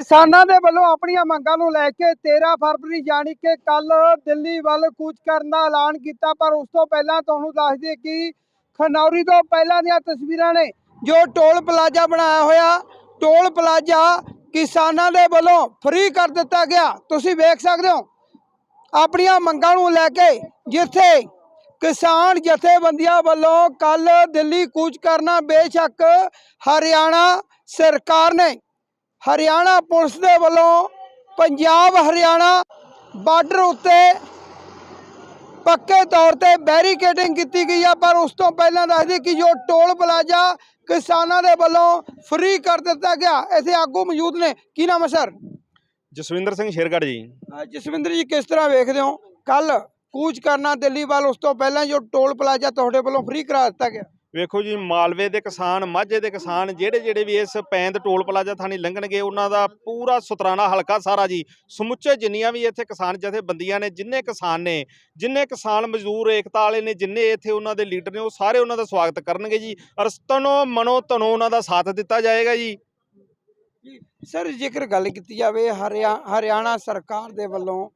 ਕਿਸਾਨਾਂ ਦੇ ਵੱਲੋਂ ਆਪਣੀਆਂ ਮੰਗਾਂ ਨੂੰ ਲੈ ਕੇ 13 ਫਰਵਰੀ ਯਾਨੀ ਕਿ ਕੱਲ ਦਿੱਲੀ ਵੱਲ ਕੂਚ ਕਰਨ ਦਾ ਐਲਾਨ ਕੀਤਾ। ਪਰ ਉਸ ਤੋਂ ਪਹਿਲਾਂ ਤੁਹਾਨੂੰ ਦੱਸ ਦਈਏ ਕਿ ਖਨੌਰੀ ਤੋਂ ਪਹਿਲਾਂ ਦੀਆਂ ਤਸਵੀਰਾਂ ਨੇ ਜੋ ਟੋਲ ਪਲਾਜ਼ਾ ਬਣਾਇਆ ਹੋਇਆ। ਟੋਲ ਪਲਾਜ਼ਾ ਕਿਸਾਨਾਂ ਦੇ ਵੱਲੋਂ ਫ੍ਰੀ ਕਰ ਦਿੱਤਾ ਗਿਆ। ਤੁਸੀਂ ਵੇਖ ਸਕਦੇ ਹੋ ਆਪਣੀਆਂ ਮੰਗਾਂ ਨੂੰ ਲੈ ਕੇ ਜਿੱਥੇ ਕਿਸਾਨ ਜਥੇਬੰਦੀਆਂ ਵੱਲੋਂ ਕੱਲ ਦਿੱਲੀ ਕੂਚ ਕਰਨਾ ਬੇਸ਼ੱਕ ਹਰਿਆਣਾ ਸਰਕਾਰ ਨੇ ਹਰਿਆਣਾ ਪੁਲਿਸ ਦੇ ਵੱਲੋਂ ਪੰਜਾਬ ਹਰਿਆਣਾ ਬਾਰਡਰ ਉੱਤੇ ਪੱਕੇ ਤੌਰ ਤੇ ਬੈਰੀਕੇਡਿੰਗ ਕੀਤੀ ਗਈ ਆ ਪਰ ਉਸ ਤੋਂ ਪਹਿਲਾਂ ਦੱਸਦੀ ਕਿ ਜੋ ਟੋਲ ਪਲਾਜ਼ਾ ਕਿਸਾਨਾਂ ਦੇ ਵੱਲੋਂ ਫ੍ਰੀ ਕਰ ਦਿੱਤਾ ਗਿਆ ਇੱਥੇ ਆਗੂ ਮੌਜੂਦ ਨੇ। ਕੀ ਨਾਮ ਹੈ ਸਰ? ਜਸਵਿੰਦਰ ਸਿੰਘ ਸ਼ੇਰਗੜ੍ਹ ਜੀ। ਜਸਵਿੰਦਰ ਜੀ ਕਿਸ ਤਰ੍ਹਾਂ ਵੇਖਦੇ ਹੋ? ਕੱਲ ਕੂਚ ਕਰਨਾ ਦਿੱਲੀ ਵੱਲ ਉਸ ਤੋਂ ਪਹਿਲਾਂ ਜੋ ਟੋਲ ਪਲਾਜ਼ਾ ਤੁਹਾਡੇ ਵੱਲੋਂ ਫ੍ਰੀ ਕਰਾ ਦਿੱਤਾ ਗਿਆ। ਵੇਖੋ ਜੀ, ਮਾਲਵੇ ਦੇ ਕਿਸਾਨ, ਮਾਝੇ ਦੇ ਕਿਸਾਨ ਜਿਹੜੇ ਜਿਹੜੇ ਵੀ ਇਸ ਪੈਂਦ ਟੋਲ ਪਲਾਜ਼ਾ ਥਾਣੀ ਲੰਘਣਗੇ, ਉਹਨਾਂ ਦਾ ਪੂਰਾ ਸੁਤਰਾਣਾ ਹਲਕਾ ਸਾਰਾ ਜੀ। ਸਮੁੱਚੇ ਜਿੰਨੀਆਂ ਵੀ ਇੱਥੇ ਕਿਸਾਨ ਜਥੇਬੰਦੀਆਂ ਨੇ, ਜਿੰਨੇ ਕਿਸਾਨ ਨੇ, ਜਿੰਨੇ ਕਿਸਾਨ ਮਜ਼ਦੂਰ, ਏਕਤਾ ਵਾਲੇ ਨੇ, ਜਿੰਨੇ ਇੱਥੇ ਉਹਨਾਂ ਦੇ ਲੀਡਰ ਨੇ, ਉਹ ਸਾਰੇ ਉਹਨਾਂ ਦਾ ਸਵਾਗਤ ਕਰਨਗੇ ਜੀ। ਅਰ ਤਨੋ ਮਨੋ ਤਨੋ ਉਹਨਾਂ ਦਾ ਸਾਥ ਦਿੱਤਾ ਜਾਏਗਾ ਜੀ। ਸਰ, ਜੇਕਰ ਗੱਲ ਕੀਤੀ ਜਾਵੇ, ਹਰਿਆ, ਹਰਿਆਣਾ ਸਰਕਾਰ ਦੇ ਵੱਲੋਂ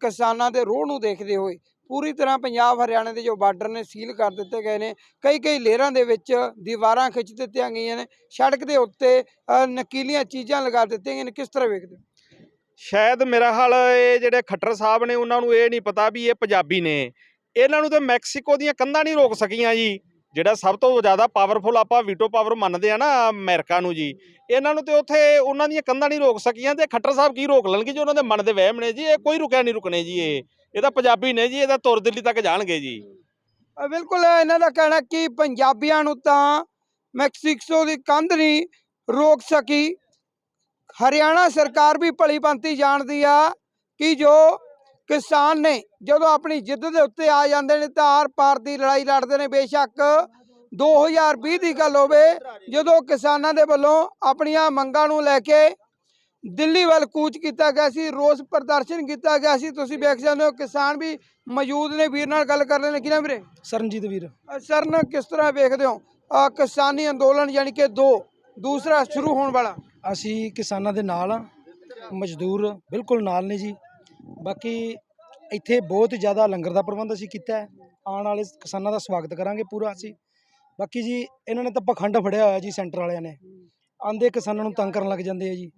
ਕਿਸਾਨਾਂ ਦੇ ਰੋਹ ਨੂੰ ਦੇਖਦੇ ਹੋਏ ਪੂਰੀ ਤਰ੍ਹਾਂ ਪੰਜਾਬ ਹਰਿਆਣਾ ਦੇ ਜੋ ਬਾਰਡਰ ਨੇ ਸੀਲ ਕਰ ਦਿੱਤੇ ਗਏ ਨੇ, ਕਈ ਕਈ ਲੇਅਰਾਂ ਦੇ ਵਿੱਚ ਦੀਵਾਰਾਂ ਖਿੱਚ ਦਿੱਤੀਆਂ ਗਈਆਂ ਨੇ, ਸੜਕ ਦੇ ਉੱਤੇ ਨਕੀਲੀਆਂ ਚੀਜ਼ਾਂ ਲਗਾ ਦਿੱਤੀਆਂ ਗਈਆਂ ਨੇ, ਕਿਸ ਤਰ੍ਹਾਂ ਵੇਖਦੇ ਹੋ? ਸ਼ਾਇਦ ਮੇਰਾ ਹਾਲ ਇਹ ਜਿਹੜੇ ਖੱਟਰ ਸਾਹਿਬ ਨੇ, ਉਹਨਾਂ ਨੂੰ ਇਹ ਨਹੀਂ ਪਤਾ ਵੀ ਇਹ ਪੰਜਾਬੀ ਨੇ, ਇਹਨਾਂ ਨੂੰ ਤਾਂ ਮੈਕਸੀਕੋ ਦੀਆਂ ਕੰਧਾਂ ਨਹੀਂ ਰੋਕ ਸਕੀਆਂ ਜੀ। ਜਿਹੜਾ ਸਭ ਤੋਂ ਜ਼ਿਆਦਾ ਪਾਵਰਫੁਲ ਆਪਾਂ ਵੀਟੋ ਪਾਵਰ ਮੰਨਦੇ ਆ ਨਾ ਅਮਰੀਕਾ ਨੂੰ ਜੀ, ਇਹਨਾਂ ਨੂੰ ਤੇ ਉੱਥੇ ਉਹਨਾਂ ਦੀਆਂ ਕੰਧਾਂ ਨਹੀਂ ਰੋਕ ਸਕੀਆਂ ਤੇ ਖੱਟਰ ਸਾਹਿਬ ਕੀ ਰੋਕ ਲੈਣਗੇ ਜੀ? ਉਹਨਾਂ ਦੇ ਮਨ ਦੇ ਵਹਿਮ ਨੇ ਜੀ, ਇਹ ਕੋਈ ਰੁਕਿਆ ਨਹੀਂ ਰੁਕਣੇ ਜੀ ਇਹ ਇਹ ਤਾਂ ਪੰਜਾਬੀ ਨੇ ਜੀ, ਇਹ ਤਾਂ ਤੁਰ ਦਿੱਲੀ ਤੱਕ ਜਾਣਗੇ ਜੀ। ਬਿਲਕੁਲ ਇਹਨਾਂ ਦਾ ਕਹਿਣਾ ਕਿ ਪੰਜਾਬੀਆਂ ਨੂੰ ਤਾਂ ਮੈਕਸੀਕੋ ਦੀ ਕੰਧ ਨਹੀਂ ਰੋਕ ਸਕੀ। ਹਰਿਆਣਾ ਸਰਕਾਰ ਵੀ ਭਲੀ ਭਾਂਤੀ ਜਾਣਦੀ ਆ ਕਿ ਜੋ ਕਿਸਾਨ ਨੇ ਜਦੋਂ ਆਪਣੀ ਜਿੱਦ ਦੇ ਉੱਤੇ ਆ ਜਾਂਦੇ ਨੇ ਤਾਂ ਆਰ ਪਾਰ ਦੀ ਲੜਾਈ ਲੜਦੇ ਨੇ ਬੇਸ਼ੱਕ। 2020 ਦੀ ਗੱਲ ਹੋਵੇ ਜਦੋਂ ਕਿਸਾਨਾਂ ਦੇ ਵੱਲੋਂ ਆਪਣੀਆਂ ਮੰਗਾਂ ਨੂੰ ਲੈ ਕੇ ਦਿੱਲੀ ਵੱਲ ਕੂਚ ਕੀਤਾ ਗਿਆ ਸੀ ਰੋਸ ਪ੍ਰਦਰਸ਼ਨ ਕੀਤਾ ਗਿਆ ਸੀ ਤੁਸੀਂ ਵੇਖ ਸਕਦੇ ਹੋ ਕਿਸਾਨ ਵੀ ਮੌਜੂਦ ਨੇ ਵੀਰ ਨਾਲ ਗੱਲ ਕਰ ਨੇ ਕਿਹਨਾਂ ਵੀਰੇ? ਸਰਨਜੀਤ ਵੀਰ। ਅ, ਸਰ ਨਾ ਕਿਸ ਤਰ੍ਹਾਂ ਵੇਖਦੇ ਹੋ? ਕਿਸਾਨੀ ਅੰਦੋਲਨ ਯਾਨੀ ਕਿ ਦੋ ਦੂਸਰਾ ਸ਼ੁਰੂ ਹੋਣ ਵਾਲਾ। ਅਸੀਂ ਕਿਸਾਨਾਂ ਦੇ ਨਾਲ ਆ ਮਜ਼ਦੂਰ ਬਿਲਕੁਲ ਨਾਲ ਨੇ ਜੀ। ਬਾਕੀ ਇੱਥੇ ਬਹੁਤ ਜ਼ਿਆਦਾ ਲੰਗਰ ਦਾ ਪ੍ਰਬੰਧ ਅਸੀਂ ਕੀਤਾ ਹੈ। ਆਉਣ ਵਾਲੇ ਕਿਸਾਨਾਂ ਦਾ ਸਵਾਗਤ ਕਰਾਂਗੇ ਪੂਰਾ ਅਸੀਂ। ਬਾਕੀ ਜੀ ਇਹਨਾਂ ਨੇ ਤਾਂ ਪਖੰਡ ਫੜਿਆ ਹੋਇਆ ਜੀ ਸੈਂਟਰ ਵਾਲਿਆਂ ਨੇ। ਆਂਦੇ ਕਿਸਾਨਾਂ ਨੂੰ ਤੰਗ ਕਰਨ ਲੱਗ ਜਾਂਦੇ ਆ ਜੀ।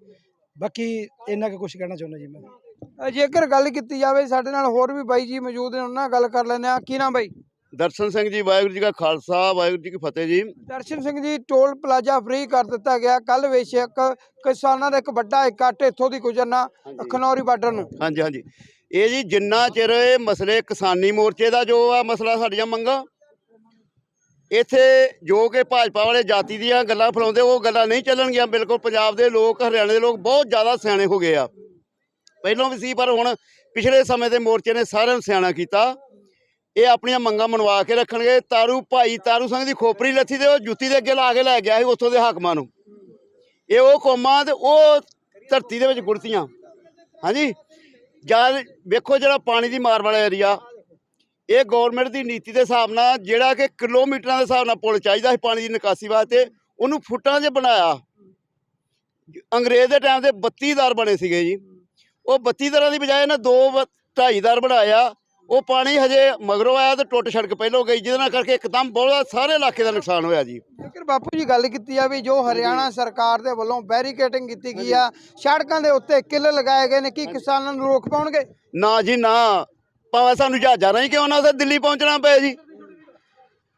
ਬਾਕੀ ਇੰਨਾ ਕੁ ਕੁਝ ਕਹਿਣਾ ਚਾਹੁੰਦਾ ਜੀ ਮੈਂ। ਜੇਕਰ ਗੱਲ ਕੀਤੀ ਜਾਵੇ ਸਾਡੇ ਨਾਲ ਹੋਰ ਵੀ ਬਾਈ ਜੀ ਮੌਜੂਦ ਨੇ ਉਹਨਾਂ ਨਾਲ ਗੱਲ ਕਰ ਲੈਂਦੇ ਆ ਕੀ ਨਾਮ ਬਾਈ? ਦਰਸ਼ਨ ਸਿੰਘ ਜੀ ਵਾਹਿਗੁਰੂ ਜੀ ਕਾ ਖਾਲਸਾ ਵਾਹਿਗੁਰੂ ਜੀ ਕੀ ਫਤਿਹ ਜੀ। Darshan Singh ji toll plaza free ਕਰ ਦਿੱਤਾ ਗਿਆ। ਕੱਲ ਵੇਸ਼ਕ ਕਿਸਾਨਾਂ ਦਾ ਇੱਕ ਵੱਡਾ ਇਕੱਠ ਇੱਥੋਂ ਦੀ ਗੁਜ਼ਰਨਾ ਖਨੌਰੀ ਬਾਰਡਰ ਨੂੰ। ਹਾਂਜੀ ਹਾਂਜੀ। ਇਹ ਜੀ ਜਿੰਨਾ ਚਿਰ ਇਹ ਮਸਲੇ ਕਿਸਾਨੀ ਮੋਰਚੇ ਦਾ ਜੋ ਆ ਮਸਲਾ ਸਾਡੀਆਂ ਮੰਗਾਂ, ਇੱਥੇ ਜੋ ਕਿ ਭਾਜਪਾ ਵਾਲੇ ਜਾਤੀ ਦੀਆਂ ਗੱਲਾਂ ਫਲਾਉਂਦੇ, ਉਹ ਗੱਲਾਂ ਨਹੀਂ ਚੱਲਣਗੀਆਂ, ਬਿਲਕੁਲ ਪੰਜਾਬ ਦੇ ਲੋਕ, ਹਰਿਆਣੇ ਦੇ ਲੋਕ ਬਹੁਤ ਜ਼ਿਆਦਾ ਸਿਆਣੇ ਹੋ ਗਏ ਆ। ਪਹਿਲਾਂ ਵੀ ਸੀ, ਪਰ ਹੁਣ ਪਿਛਲੇ ਸਮੇਂ ਦੇ ਮੋਰਚੇ ਨੇ ਸਾਰਿਆਂ ਨੂੰ ਸਿਆਣਾ ਕੀਤਾ। ਇਹ ਆਪਣੀਆਂ ਮੰਗਾਂ ਮਨਵਾ ਕੇ ਰੱਖਣਗੇ। ਤਾਰੂ ਭਾਈ ਤਾਰੂ ਸਿੰਘ ਦੀ ਖੋਪਰੀ ਲੱਥੀ ਤੇ ਉਹ ਜੁੱਤੀ ਦੇ ਅੱਗੇ ਲਾ ਕੇ ਲੈ ਗਿਆ ਸੀ ਉੱਥੋਂ ਦੇ ਹਾਕਮਾਂ ਨੂੰ। ਇਹ ਉਹ ਕੌਮਾਂ ਤੇ ਉਹ ਧਰਤੀ ਦੇ ਵਿੱਚ ਗੁੜਤੀਆਂ ਹਾਂਜੀ? ਜਦ ਵੇਖੋ ਜਿਹੜਾ ਪਾਣੀ ਦੀ ਮਾਰ ਵਾਲਾ ਏਰੀਆ ਇਹ ਗਵਰਨਮੈਂਟ ਦੀ ਨੀਤੀ ਦੇ ਹਿਸਾਬ ਨਾਲ ਜਿਹੜਾ ਕਿ ਕਿਲੋਮੀਟਰਾਂ ਦੇ ਹਿਸਾਬ ਨਾਲ ਪੁਲ ਚਾਹੀਦਾ ਸੀ ਪਾਣੀ ਦੀ ਨਿਕਾਸੀ ਵਾਸਤੇ, ਉਹਨੂੰ ਫੁੱਟਾਂ 'ਚ ਬਣਾਇਆ। ਅੰਗਰੇਜ਼ ਦੇ ਟਾਈਮ ਤੇ 32 ਦਰ ਬਣੇ ਸੀਗੇ ਜੀ। ਉਹ 32 ਦਰਾਂ ਦੀ ਬਜਾਏ ਇਹਨਾਂ ਦੋ ਬ- ਢਾਈ ਦਰ ਬਣਾਇਆ। ਉਹ ਪਾਣੀ ਹਜੇ ਮਗਰੋਂ ਆਇਆ ਤੇ ਟੁੱਟ ਸੜਕ ਪਹਿਲੋਂ ਗਈ ਜਿਹਦੇ ਨਾਲ ਕਰਕੇ ਇੱਕਦਮ ਬਹੁਤ ਸਾਰੇ ਇਲਾਕੇ ਦਾ ਨੁਕਸਾਨ ਹੋਇਆ ਜੀ। ਜੇਕਰ ਬਾਪੂ ਜੀ ਗੱਲ ਕੀਤੀ ਜਾਵੇ ਜੋ ਹਰਿਆਣਾ ਸਰਕਾਰ ਦੇ ਵੱਲੋਂ ਬੈਰੀਕੇਡਿੰਗ ਕੀਤੀ ਗਈ ਆ ਸੜਕਾਂ ਦੇ ਉੱਤੇ ਕਿੱਲ ਲਗਾਏ ਗਏ ਨੇ ਕੀ ਕਿਸਾਨਾਂ ਨੂੰ ਰੋਕ ਪਾਉਣਗੇ? ਨਾ ਜੀ ਨਾ। ਭਾਵੇਂ ਸਾਨੂੰ ਜਹਾਜ਼ਾਂ ਰਾਹੀਂ ਕਿਉਂ ਨਾ ਉੱਥੇ ਦਿੱਲੀ ਪਹੁੰਚਣਾ ਪਏ ਜੀ।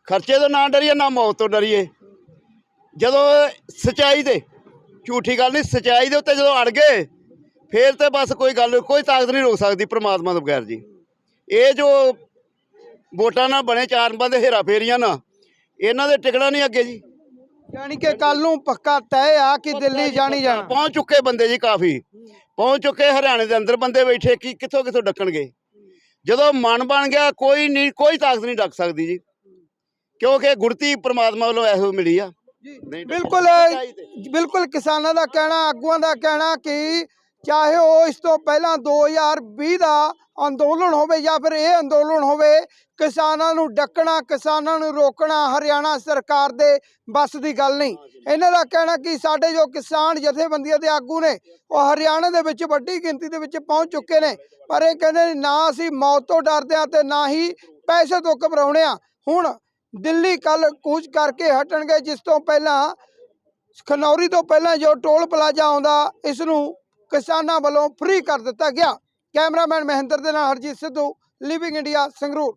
ਖਰਚੇ ਤੋਂ ਨਾ ਡਰੀਏ ਨਾ ਮੌਤ ਤੋਂ ਡਰੀਏ। ਜਦੋਂ ਸਚਾਈ ਤੇ ਝੂਠੀ ਗੱਲ ਨਹੀਂ ਸਚਾਈ ਦੇ ਉੱਤੇ ਜਦੋਂ ਅੜ ਗਏ ਫੇਰ ਤੇ ਬਸ ਕੋਈ ਗੱਲ ਕੋਈ ਤਾਕਤ ਨਹੀਂ ਰੋਕ ਸਕਦੀ ਪ੍ਰਮਾਤਮਾ ਤੋਂ ਬਗੈਰ ਜੀ। ਇਹ ਜੋ ਵੋਟਾਂ ਨਾਲ ਬਣੇ ਚਾਰ ਬੰਦੇ ਹੇਰਾ ਫੇਰੀਆਂ ਨਾ ਇਹਨਾਂ ਦੇ ਟਿਕਣਾ ਨਹੀਂ ਅੱਗੇ ਜੀ। ਯਾਨੀ ਕਿ ਕੱਲ ਨੂੰ ਪੱਕਾ ਤੈਅ ਆ ਕਿ ਦਿੱਲੀ ਜਾਣੀ ਜਾਣਾ। ਪਹੁੰਚ ਚੁੱਕੇ ਬੰਦੇ ਜੀ ਕਾਫੀ। ਪਹੁੰਚ ਚੁੱਕੇ ਹਰਿਆਣੇ ਦੇ ਅੰਦਰ ਬੰਦੇ ਬੈਠੇ ਕੀ ਕਿੱਥੋਂ ਕਿੱਥੋਂ ਡੱਕਣਗੇ। ਜਦੋਂ ਮਨ ਬਣ ਗਿਆ ਕੋਈ ਨਹੀਂ ਕੋਈ ਤਾਕਤ ਨਹੀਂ ਡੱਕ ਸਕਦੀ ਜੀ। ਕਿਉਂਕਿ ਗੁਰਤੀ ਪ੍ਰਮਾਤਮਾ ਵੱਲੋਂ ਐਸੋ ਮਿਲੀ ਆ। ਬਿਲਕੁਲ। ਬਿਲਕੁਲ ਕਿਸਾਨਾਂ ਦਾ ਕਹਿਣਾ ਆਗੂਆਂ ਦਾ ਕਹਿਣਾ ਕਿ ਚਾਹੇ ਉਹ ਇਸ ਤੋਂ ਪਹਿਲਾਂ 2020 ਦਾ ਅੰਦੋਲਨ ਹੋਵੇ ਜਾਂ ਫਿਰ ਇਹ ਅੰਦੋਲਨ ਹੋਵੇ ਕਿਸਾਨਾਂ ਨੂੰ ਡੱਕਣਾ ਕਿਸਾਨਾਂ ਨੂੰ ਰੋਕਣਾ ਹਰਿਆਣਾ ਸਰਕਾਰ ਦੇ ਬਸ ਦੀ ਗੱਲ ਨਹੀਂ। ਇਹਨਾਂ ਦਾ ਕਹਿਣਾ ਕਿ ਸਾਡੇ ਜੋ ਕਿਸਾਨ ਜਥੇਬੰਦੀਆਂ ਦੇ ਆਗੂ ਨੇ ਉਹ ਹਰਿਆਣਾ ਦੇ ਵਿੱਚ ਵੱਡੀ ਗਿਣਤੀ ਦੇ ਵਿੱਚ ਪਹੁੰਚ ਚੁੱਕੇ ਨੇ। ਪਰ ਇਹ ਕਹਿੰਦੇ ਨੇ ਅਸੀਂ ਮੌਤ ਤੋਂ ਡਰਦੇ ਹਾਂ ਤੇ ਨਾ ਹੀ ਪੈਸੇ ਤੋਂ ਘਬਰਾਉਣੇ ਆ ਹੁਣ ਦਿੱਲੀ ਕੱਲ ਕੂਚ ਕਰਕੇ ਹਟਣਗੇ ਜਿਸ ਤੋਂ ਪਹਿਲਾਂ ਖਨੌਰੀ ਤੋਂ ਪਹਿਲਾਂ ਜੋ ਟੋਲ ਪਲਾਜ਼ਾ ਆਉਂਦਾ ਇਸ ਨੂੰ ਕਿਸਾਨਾਂ ਵੱਲੋਂ ਫ੍ਰੀ ਕਰ ਦਿੱਤਾ ਗਿਆ। ਕੈਮਰਾਮੈਨ ਮਹਿੰਦਰ ਦੇ ਨਾਲ ਹਰਜੀਤ ਸਿੱਧੂ ਲਿਵਿੰਗ ਇੰਡੀਆ ਸੰਗਰੂਰ।